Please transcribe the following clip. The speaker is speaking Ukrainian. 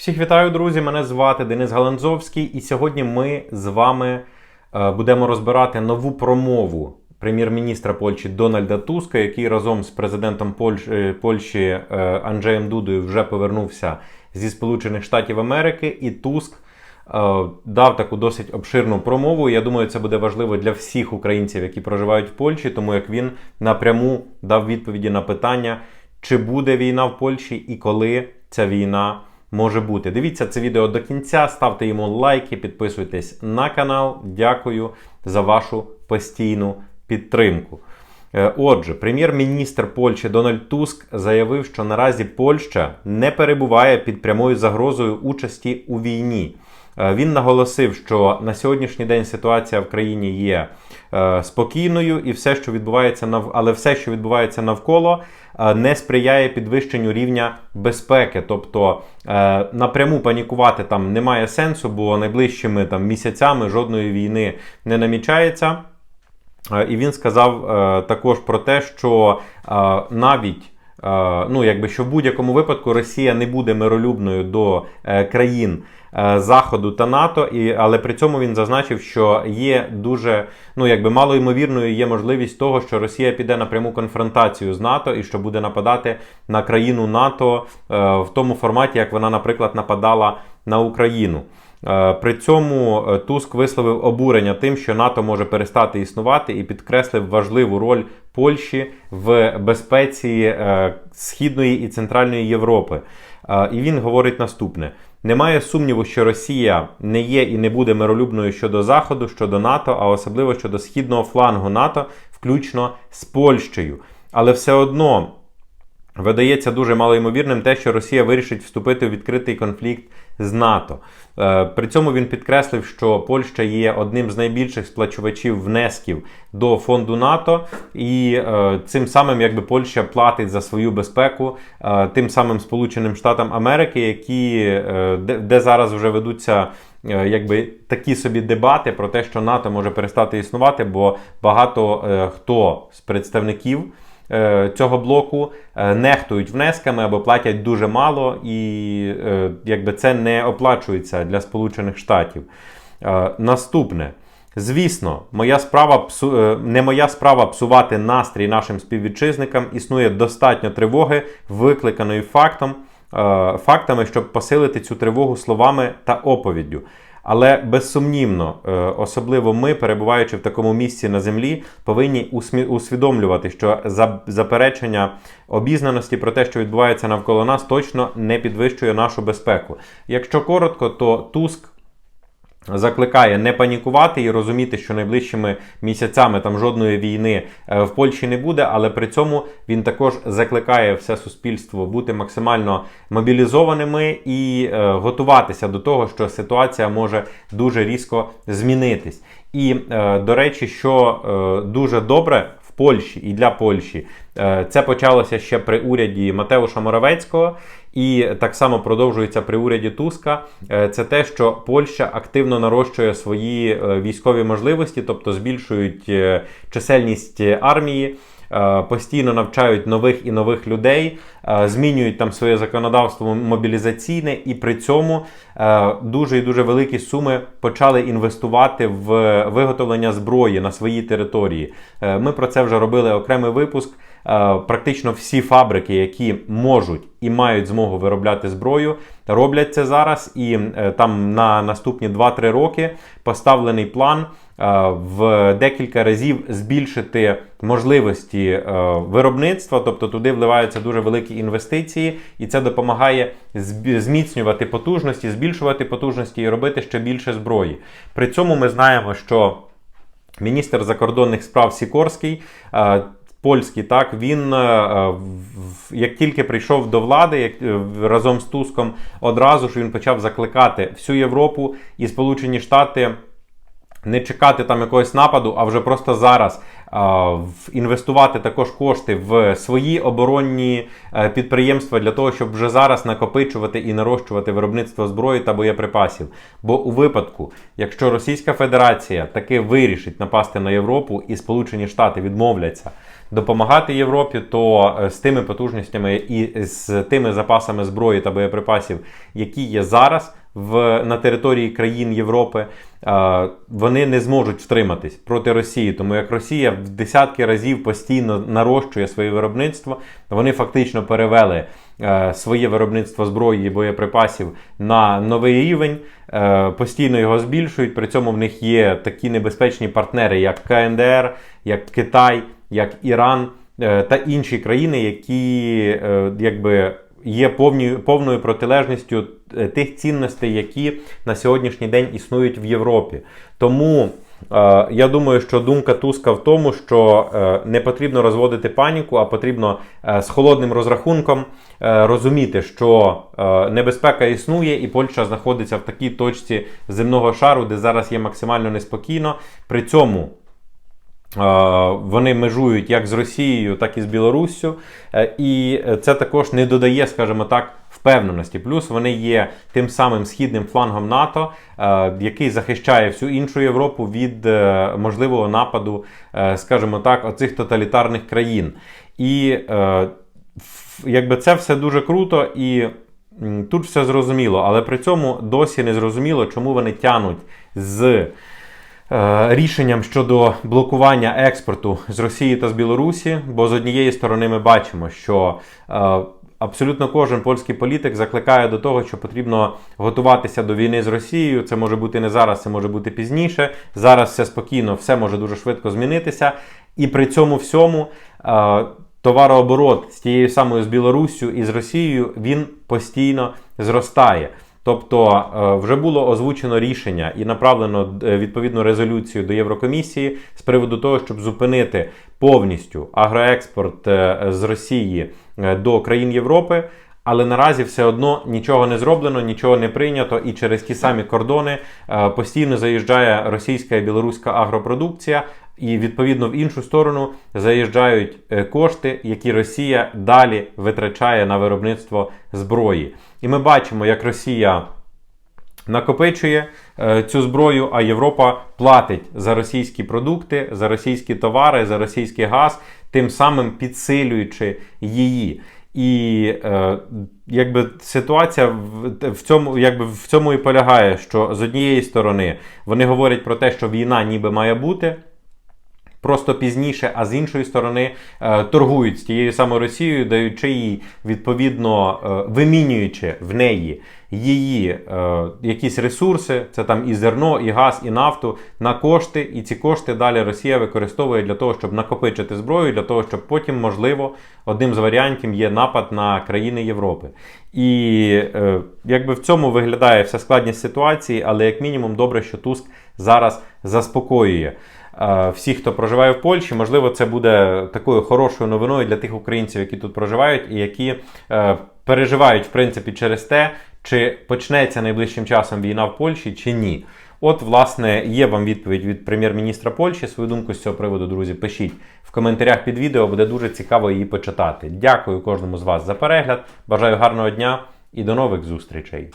Всіх вітаю, друзі! Мене звати Денис Галанзовський, і сьогодні ми з вами е, будемо розбирати нову промову прем'єр-міністра Польщі Дональда Туска, який разом з президентом е, Польщі е, Анджеєм Дудою вже повернувся зі Сполучених Штатів Америки. І Туск дав таку досить обширну промову. Я думаю, це буде важливо для всіх українців, які проживають в Польщі, тому як він напряму дав відповіді на питання, чи буде війна в Польщі і коли ця війна може бути. Дивіться це відео до кінця, ставте йому лайки, підписуйтесь на канал. Дякую за вашу постійну підтримку. Е, Отже, прем'єр-міністр Польщі Дональд Туск заявив, що наразі Польща не перебуває під прямою загрозою участі у війні. Е, Він наголосив, що на сьогоднішній день ситуація в країні є е, спокійною, і все, що відбувається нав... але все, що відбувається навколо, е, не сприяє підвищенню рівня безпеки. Тобто напряму панікувати там немає сенсу, бо найближчими там місяцями жодної війни не намічається. І він сказав також про те, що навіть ну, якби що в будь-якому випадку Росія не буде миролюбною до країн Заходу та НАТО, і, але при цьому він зазначив, що є дуже ну, якби малоймовірною є можливість того, що Росія піде на пряму конфронтацію з НАТО і що буде нападати на країну НАТО е, в тому форматі, як вона, наприклад, нападала на Україну. Е, При цьому е, Туск висловив обурення тим, що НАТО може перестати існувати, і підкреслив важливу роль Польщі в безпеці е, Східної і Центральної Європи. Е, І він говорить наступне: немає сумніву, що Росія не є і не буде миролюбною щодо Заходу, щодо НАТО, а особливо щодо східного флангу НАТО, включно з Польщею. Але все одно Видається дуже малоймовірним те, що Росія вирішить вступити у відкритий конфлікт з НАТО. Е, При цьому він підкреслив, що Польща є одним з найбільших сплачувачів внесків до фонду НАТО, і е, цим самим якби Польща платить за свою безпеку е, тим самим Сполученим Штатам Америки, які де, зараз вже ведуться. Якби такі собі дебати про те, що НАТО може перестати існувати, бо багато е, хто з представників цього блоку е, нехтують внесками або платять дуже мало, і е, якби це не оплачується для Сполучених Штатів. Е, Наступне. Звісно, моя справа е, не моя справа псувати настрій нашим співвітчизникам. Існує достатньо тривоги, викликаної фактом, е, фактами, щоб посилити цю тривогу словами та оповіддю. Але безсумнівно, е, особливо ми, перебуваючи в такому місці на землі, повинні усвідомлювати, що за- заперечення обізнаності про те, що відбувається навколо нас, точно не підвищує нашу безпеку. Якщо коротко, то Туск закликає не панікувати і розуміти, що найближчими місяцями там жодної війни е, в Польщі не буде, але при цьому він також закликає все суспільство бути максимально мобілізованими і е, готуватися до того, що ситуація може дуже різко змінитись. І е, до речі, що дуже добре. Польщі і для Польщі Е, це почалося ще при уряді Матеуша Моровецького, і так само продовжується при уряді Туска. Е, Це те, що Польща активно нарощує свої е, військові можливості, тобто збільшують чисельність армії. Е, Постійно навчають нових і нових людей, е, змінюють там своє законодавство мобілізаційне, і при цьому е, дуже і дуже великі суми почали інвестувати в виготовлення зброї на своїй території. Ми про це вже робили окремий випуск. Практично всі фабрики, які можуть і мають змогу виробляти зброю, роблять це зараз. І там на наступні 2-3 роки поставлений план в декілька разів збільшити можливості е, виробництва, тобто туди вливаються дуже великі інвестиції, і це допомагає зміцнювати потужності, збільшувати потужності і робити ще більше зброї. При цьому ми знаємо, що міністр закордонних справ Сікорський. е, Польський, так він е, як тільки прийшов до влади, як е, разом з Туском, одразу ж він почав закликати всю Європу і Сполучені Штати не чекати там якогось нападу, а вже просто зараз а, інвестувати також кошти в свої оборонні е, підприємства для того, щоб вже зараз накопичувати і нарощувати виробництво зброї та боєприпасів. Бо у випадку, якщо Російська Федерація таки вирішить напасти на Європу і Сполучені Штати відмовляться, допомагати Європі, то е, з тими потужностями і з тими запасами зброї та боєприпасів, які є зараз в, на території країн Європи, е, вони не зможуть втриматись проти Росії, тому як Росія в десятки разів постійно нарощує своє виробництво, вони фактично перевели е, своє виробництво зброї і боєприпасів на новий рівень, е, постійно його збільшують. При цьому в них є такі небезпечні партнери, як КНДР, як Китай, як Іран та інші країни, які якби. Є повні, повною протилежністю е, тих цінностей, які на сьогоднішній день існують в Європі. Тому е, я думаю, що думка Туска в тому, що е, не потрібно розводити паніку, а потрібно з холодним розрахунком розуміти, що небезпека існує, і Польща знаходиться в такій точці земного шару, де зараз є максимально неспокійно. При цьому Вони межують як з Росією, так і з Білоруссю, Е, і це також не додає, скажімо так, впевненості. Плюс вони є тим самим східним флангом НАТО, е, який захищає всю іншу Європу від е, можливого нападу, скажімо так, оцих тоталітарних країн. І якби це все дуже круто і. Тут все зрозуміло, але при цьому досі не зрозуміло, чому вони тянуть з рішенням щодо блокування експорту з Росії та з Білорусі. Бо з однієї сторони ми бачимо, що е, абсолютно кожен польський політик закликає до того, що потрібно готуватися до війни з Росією. Це може бути не зараз, це може бути пізніше. Зараз все спокійно, все може дуже швидко змінитися. І при цьому всьому. е, Товарооборот з тією самою з Білоруссю і з Росією він постійно зростає. Тобто е, вже було озвучено рішення і направлено е, відповідну резолюцію до Єврокомісії з приводу того, щоб зупинити повністю агроекспорт е, з Росії до країн Європи. Але наразі все одно нічого не зроблено, нічого не прийнято, і через ті самі кордони е, постійно заїжджає російська і білоруська агропродукція, і відповідно в іншу сторону заїжджають е, кошти, які Росія далі витрачає на виробництво зброї. І ми бачимо, як Росія накопичує е, цю зброю, а Європа платить за російські продукти, за російські товари, за російський газ, тим самим підсилюючи її. І е, якби ситуація в, в цьому, якби в цьому і полягає, що з однієї сторони вони говорять про те, що війна ніби має бути. Просто пізніше, а з іншої сторони е, торгують з тією самою Росією, даючи їй відповідно е, вимінюючи в неї її е, якісь ресурси, це там і зерно, і газ, і нафту на кошти. І ці кошти далі Росія використовує для того, щоб накопичити зброю, для того, щоб потім, можливо, одним з варіантів є напад на країни Європи. І якби в цьому виглядає вся складність ситуації, але як мінімум добре, що Туск зараз заспокоює. Всіх, хто проживає в Польщі, можливо, це буде такою хорошою новиною для тих українців, які тут проживають, і які е, переживають в принципі через те, чи почнеться найближчим часом війна в Польщі, чи ні. От, власне, є вам відповідь від прем'єр-міністра Польщі. Свою думку з цього приводу, друзі, пишіть в коментарях під відео, буде дуже цікаво її почитати. Дякую кожному з вас за перегляд. Бажаю гарного дня і до нових зустрічей.